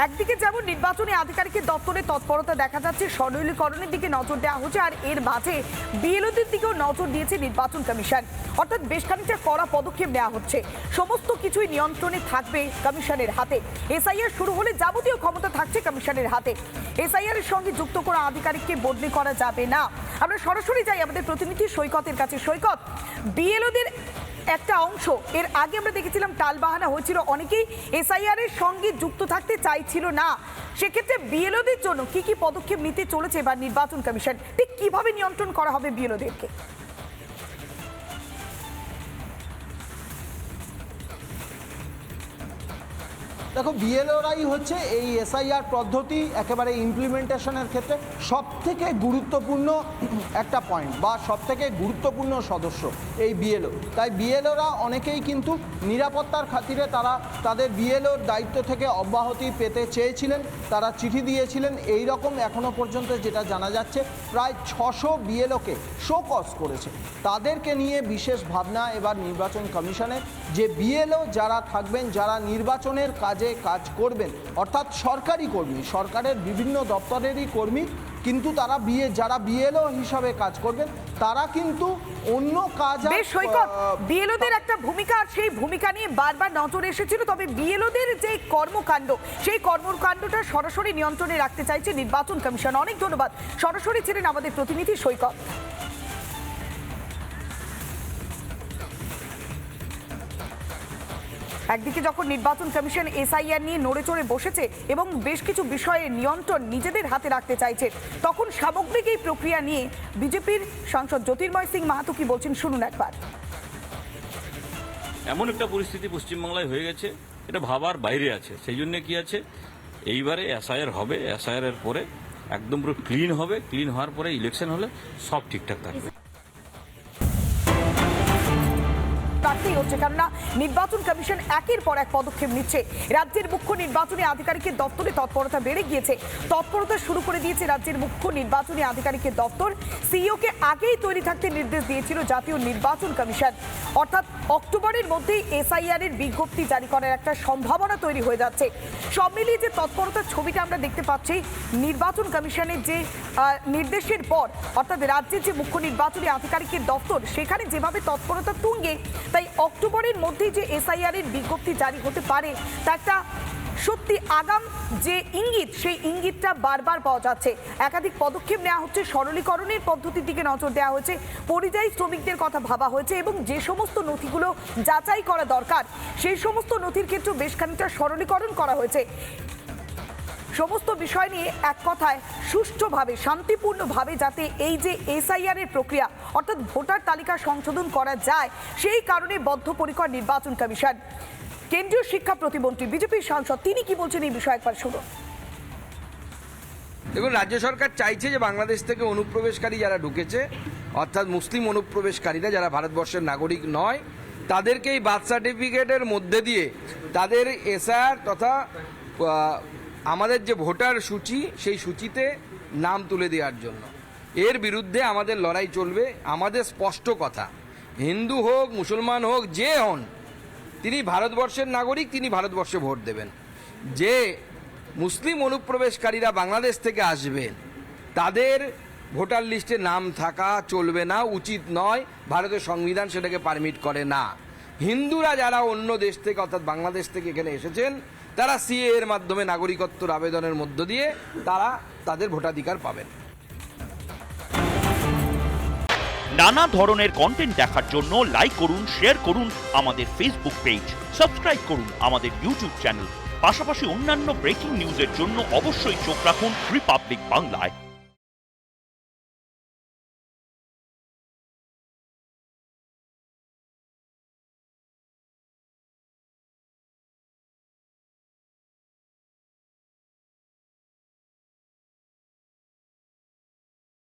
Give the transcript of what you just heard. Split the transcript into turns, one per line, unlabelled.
একদিকে যেমন নির্বাচনী আধিকারিকের দপ্তরে তৎপরতা দেখা যাচ্ছে সরলীকরণের দিকে নজর দেওয়া হচ্ছে, আর এর মাঝে বিএলওদের দিকেও নজর দিয়েছে নির্বাচন কমিশন। অর্থাৎ বেশ খানিকটা কড়া পদক্ষেপ নেওয়া হচ্ছে। সমস্ত কিছুই নিয়ন্ত্রণে থাকবে কমিশনের হাতে। এসআইআর শুরু হলে যাবতীয় ক্ষমতা থাকছে কমিশনের হাতে। এসআইআর এর সঙ্গে যুক্ত করা আধিকারিককে বদলি করা যাবে না। আমরা সরাসরি যাই আমাদের প্রতিনিধি সৈকতের কাছে। সৈকত, বিএলওদের একটা অংশ। এর আগে আমরা দেখেছিলাম টালবাহানা হয়েছিল। অনেকেই এসআইআর এর সঙ্গে যুক্ত থাকতে চাইছিল না। সেক্ষেত্রে বিএলওদের জন্য কি কি পদক্ষেপ নিতে চলেছে বা নির্বাচন কমিশন? ঠিক কীভাবে নিয়ন্ত্রণ করা হবে বিএলওদেরকে?
দেখো বিএলওরাই হচ্ছে এই এসআইআর পদ্ধতি একেবারে ইমপ্লিমেন্টেশনের ক্ষেত্রে সব থেকে গুরুত্বপূর্ণ একটা পয়েন্ট বা সব থেকে গুরুত্বপূর্ণ সদস্য এই বিএলও তাই বিএলওরা অনেকেই কিন্তু নিরাপত্তার খাতিরে তারা তাদের বিএলওর দায়িত্ব থেকে অব্যাহতি পেতে চেয়েছিলেন, তারা চিঠি দিয়েছিলেন। এই রকম এখনও পর্যন্ত যেটা জানা যাচ্ছে, প্রায় ছশো বিএলওকে শোকস করেছে। তাদেরকে নিয়ে বিশেষ ভাবনা এবার নির্বাচন কমিশনে যে বিএলও যারা থাকবেন, যারা নির্বাচনের কাজে কাজ করবেন অর্থাৎ সরকারি কর্মী সরকারের বিভিন্ন দপ্তরেরই কর্মী কিন্তু তারা বিয়ে যারা বিএলও হিসাবে কাজ করবেন তারা কিন্তু অন্য কাজ
বিএলওদের একটা ভূমিকা আর সেই ভূমিকা নিয়ে বারবার নজর এসেছিল তবে বিএলওদের যে কর্মকাণ্ড সেই কর্মকাণ্ডটা সরাসরি নিয়ন্ত্রণে রাখতে চাইছে নির্বাচন কমিশন। অনেক ধন্যবাদ। সরাসরি ছিলেন আমাদের প্রতিনিধি সৈকত। একদিকে যখন নির্বাচন কমিশন এসআইআর নিয়ে নড়ে চড়ে বসেছে এবং বেশ কিছু বিষয়ে নিয়ন্ত্রণ নিজেদের হাতে রাখতে চাইছে, তখন সামগ্রিক এই প্রক্রিয়া নিয়ে বিজেপির সাংসদ জ্যোতির্ময় সিং মাহাতো কি বলছেন শুনুন একবার।
এমন একটা পরিস্থিতি পশ্চিমবাংলায় হয়ে গেছে, এটা ভাবার বাইরে আছে। সেই জন্য কি আছে? এইবারে এসআইআর হবে, এসআইআর এর পরে একদম পুরো ক্লিন হবে ক্লিন হওয়ার পরে ইলেকশন হলে সব ঠিকঠাক থাকবে।
রাখতেই হচ্ছে, কেননা নির্বাচন কমিশন একের পর এক পদক্ষেপ নিচ্ছে। রাজ্যের মুখ্য নির্বাচনী আধিকারিকের দপ্তরে তৎপরতা বেড়ে গিয়েছে। তৎপরতা শুরু করে দিয়েছে রাজ্যের মুখ্য নির্বাচনী আধিকারিকের দপ্তর। সিইওকে আগেই তৈরি থাকতে নির্দেশ দিয়েছিল জাতীয় নির্বাচন কমিশন। অর্থাৎ অক্টোবরের মধ্যেই এসআইআর এর বিজ্ঞপ্তি জারি করার একটা সম্ভাবনা তৈরি হয়ে যাচ্ছে। সব মিলিয়ে যে তৎপরতার ছবিটা আমরা দেখতে পাচ্ছি, নির্বাচন কমিশনের যে নির্দেশের পর, অর্থাৎ রাজ্যের যে মুখ্য নির্বাচনী আধিকারিকের দপ্তর, সেখানে যেভাবে তৎপরতা তুঙ্গে, তাই অক্টোবরের মধ্যেই যে এসআইআর এর বিজ্ঞপ্তি জারি হতে পারে তা একটা সত্যি আগাম যে ইঙ্গিত, সেই ইঙ্গিতটা বারবার পাওয়া যাচ্ছে। একাধিক পদক্ষেপ নেওয়া হচ্ছে, সরলীকরণের পদ্ধতির দিকে নজর দেওয়া হয়েছে, পরিযায়ী শ্রমিকদের কথা ভাবা হয়েছে এবং যে সমস্ত নথিগুলো যাচাই করা দরকার, সেই সমস্ত নথির ক্ষেত্রে বেশ খানিকটা সরলীকরণ করা হয়েছে। সমস্ত বিষয় নিয়ে এক কথায় সুষ্ঠুভাবে, শান্তিপূর্ণভাবে যাতে এই যে এসআইআর এর প্রক্রিয়া, অর্থাৎ ভোটার তালিকা সংশোধন করা যায়, সেই কারণে বদ্ধপরিকর নির্বাচন কমিশন। কেন্দ্রীয় শিক্ষা প্রতিমন্ত্রী, বিজেপির সাংসদ, তিনি কি বলছেন এই বিষয়ে একবার শুনুন।
দেখুন, রাজ্য সরকার চাইছে যে বাংলাদেশ থেকে অনুপ্রবেশকারী যারা ঢুকেছে, অর্থাৎ মুসলিম অনুপ্রবেশকারীরা যারা ভারতবর্ষের নাগরিক নয়, তাদেরকে এই বার্থ সার্টিফিকেটের মধ্যে দিয়ে তাদের এসআর তথা আমাদের যে ভোটার সূচি, সেই সূচিতে নাম তুলে দেওয়ার জন্য। এর বিরুদ্ধে আমাদের লড়াই চলবে, আমাদের স্পষ্ট কথা। হিন্দু হোক, মুসলমান হোক, যে হন, তিনি ভারতবর্ষের নাগরিক, তিনি ভারতবর্ষে ভোট দেবেন। যে মুসলিম অনুপ্রবেশকারীরা বাংলাদেশ থেকে আসবেন, তাদের ভোটার লিস্টে নাম থাকা চলবে না, উচিত নয়, ভারতের সংবিধান সেটাকে পারমিট করে না। হিন্দুরা যারা অন্য দেশ থেকে, অর্থাৎ বাংলাদেশ থেকে এখানে এসেছেন তারা সিএ এর মাধ্যমে নাগরিকত্বর আবেদনের মধ্য দিয়ে তারা তাদের ভোটাধিকার পাবেন।
নানা ধরনের কন্টেন্ট দেখার জন্য লাইক করুন শেয়ার করুন আমাদের ফেসবুক পেজ সাবস্ক্রাইব করুন আমাদের ইউটিউব চ্যানেল পাশাপাশি অন্যান্য ব্রেকিং নিউজের জন্য অবশ্যই চোখ রাখুন রিপাবলিক বাংলায়